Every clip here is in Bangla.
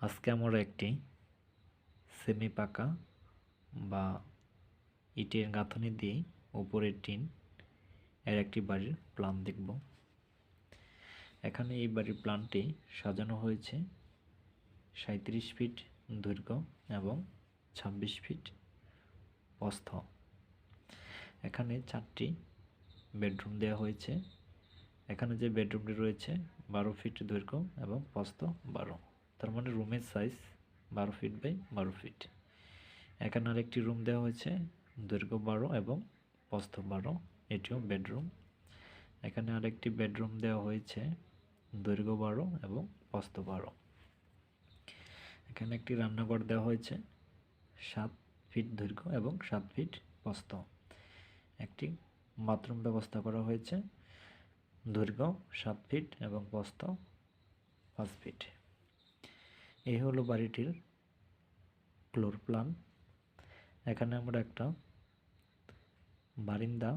আজকে আমরা একটি সেমি পাকা বা ইটের গাঁথনি দিয়ে উপরের টিন এর একটি বাড়ির প্ল্যান দেখব। এখানে এই বাড়ির প্ল্যানটি সাজানো হয়েছে সাঁত্রিশ ফিট দৈর্ঘ্য এবং ছাব্বিশ ফিট প্রস্থ এখানে চারটি বেডরুম দেওয়া হয়েছে। এখানে যে বেডরুমটি রয়েছে, বারো ফিট দৈর্ঘ্য এবং প্রস্থ বারো। তার মানে রুমের সাইজ বারো ফিট বাই বারো ফিট এখানে আরেকটি রুম দেওয়া হয়েছে, দৈর্ঘ্য বারো এবং প্রস্থ বারো, এটিও বেডরুম এখানে আরেকটি বেডরুম দেওয়া হয়েছে, দৈর্ঘ্য বারো এবং প্রস্থ বারো। এখানে একটি রান্নাঘর দেওয়া হয়েছে, সাত ফিট দৈর্ঘ্য এবং সাত ফিট প্রস্থ একটি বাথরুম ব্যবস্থা করা হয়েছে, দৈর্ঘ্য সাত ফিট এবং প্রস্থ পাঁচ ফিট এই হলো বাড়িটির ফ্লোর প্ল্যান। এখানে আমরা একটা বারিন্দা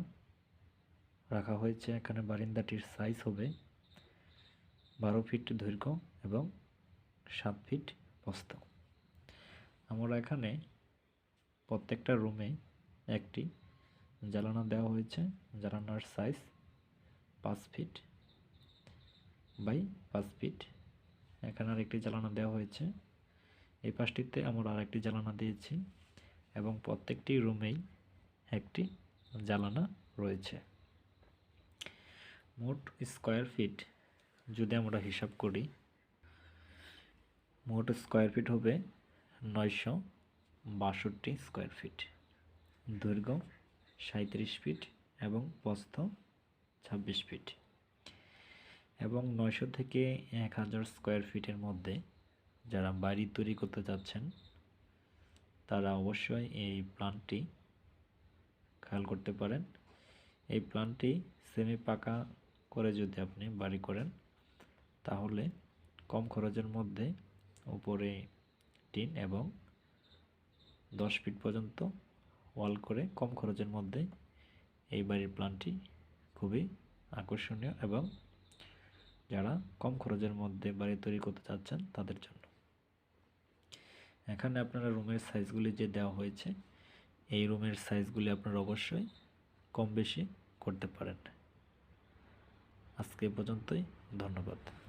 রাখা হয়েছে। এখানে বারিন্দাটির সাইজ হবে বারো ফিট দৈর্ঘ্য এবং সাত ফিট প্রস্থ। আমরা এখানে প্রত্যেকটা রুমে একটি জ্বালানা দেওয়া হয়েছে। জ্বালানার সাইজ পাঁচ ফিট বাই পাঁচ ফিট এখানে আরেকটি জ্বালানা দেওয়া হয়েছে। এই পাশটিতে আমরা আরেকটি জ্বালানা দিয়েছি এবং প্রত্যেকটি রুমেই একটি জ্বালানা রয়েছে। মোট স্কোয়ার ফিট যদি আমরা হিসাব করি, মোট স্কোয়ার ফিট হবে নয়শো বাষট্টি স্কোয়ার ফিট দৈর্ঘ্য সাঁত্রিশ ফিট এবং প্রস্থ ছাব্বিশ ফিট এবং নয়শো থেকে এক হাজার স্কোয়ার ফিটের মধ্যে যারা বাড়ি তৈরি করতে যাচ্ছেন, তারা অবশ্যই এই প্ল্যানটি খেয়াল করতে পারেন। এই প্ল্যানটি সেমি পাকা করে যদি আপনি বাড়ি করেন, তাহলে কম খরচের মধ্যে উপরে টিন এবং দশ ফিট পর্যন্ত ওয়াল করে কম খরচের মধ্যে এই বাড়ির প্ল্যানটি খুবই আকর্ষণীয় এবং যারা কম খরচের মধ্যে বাড়ি তৈরি করতে চাচ্ছেন তাদের জন্য। এখানে আপনারা রুমের সাইজগুলি যে দেওয়া হয়েছে, এই রুমের সাইজগুলি আপনারা অবশ্যই কম বেশি করতে পারেন। আজকে পর্যন্তই, ধন্যবাদ।